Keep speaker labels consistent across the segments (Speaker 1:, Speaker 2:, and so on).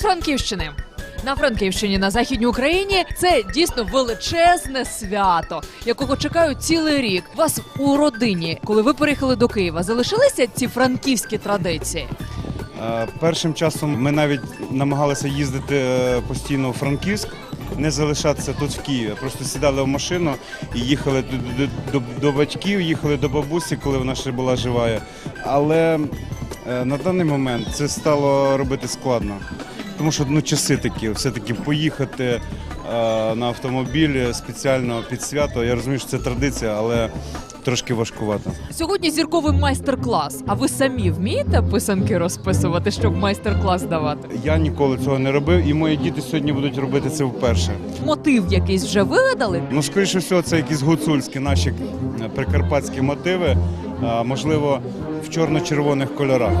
Speaker 1: Франківщини. На Франківщині на західній Україні це дійсно величезне свято, якого чекають цілий рік. Вас у родині, коли ви переїхали до Києва, залишилися ці франківські традиції?
Speaker 2: Е, Першим часом ми навіть намагалися їздити е, постійно у Франківськ, не залишатися тут в Києві. Просто сідали в машину і їхали до, до, до батьків, їхали до бабусі, коли вона ще була жива. Але е, на даний момент це стало робити складно. Тому що ну, часи такі, все-таки поїхати е, на автомобілі спеціально під свято. Я розумію, що це традиція, але трошки важкувато.
Speaker 1: Сьогодні зірковий майстер-клас. А ви самі вмієте писанки розписувати, щоб майстер-клас давати?
Speaker 2: Я ніколи цього не робив, і мої діти сьогодні будуть робити це вперше.
Speaker 1: Мотив якийсь вже вигадали?
Speaker 2: Ну, скоріше всього, це якісь гуцульські наші е, прикарпатські мотиви, а, можливо, в чорно-червоних кольорах.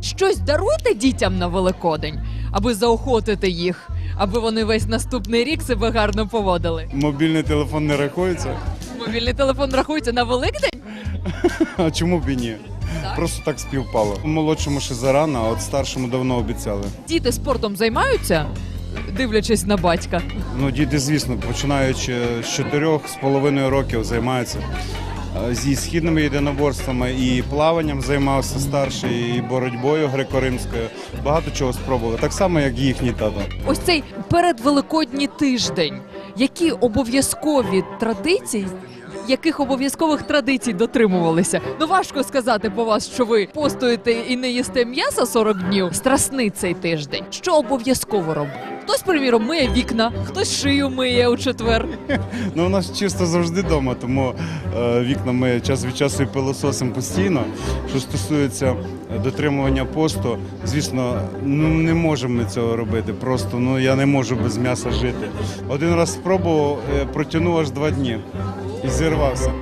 Speaker 1: Щось даруйте дітям на Великодень, аби заохотити їх, аби вони весь наступний рік себе гарно поводили.
Speaker 2: Мобільний телефон не рахується.
Speaker 1: Мобільний телефон рахується на Великдень?
Speaker 2: А чому б і ні?
Speaker 1: Так.
Speaker 2: Просто так співпало. Молодшому ще зарано, а от старшому давно обіцяли.
Speaker 1: Діти спортом займаються, дивлячись на батька.
Speaker 2: Ну, діти, звісно, починаючи з чотирьох з половиною років займаються. Е, Зі східними єдиноборствами і плаванням займався старший, і боротьбою греко-римською. Багато чого спробували. Так само, як їхній тато.
Speaker 1: Ось цей передвеликодній тиждень. Які обов'язкові традиції? Яких обов'язкових традицій дотримувалися? Ну важко сказати по вас, що ви постуєте і не їсте м'яса 40 днів. Страсний цей тиждень. Що обов'язково робить? Хтось, приміром, миє вікна, хтось шию миє у четвер.
Speaker 2: Ну, у нас чисто завжди вдома, тому е, вікна ми час від часу і пилососимо постійно. Що стосується е, дотримування посту, звісно, ну не можемо ми цього робити. Просто ну я не можу без м'яса жити. Один раз спробував, е, протягнув аж два дні і зірвався.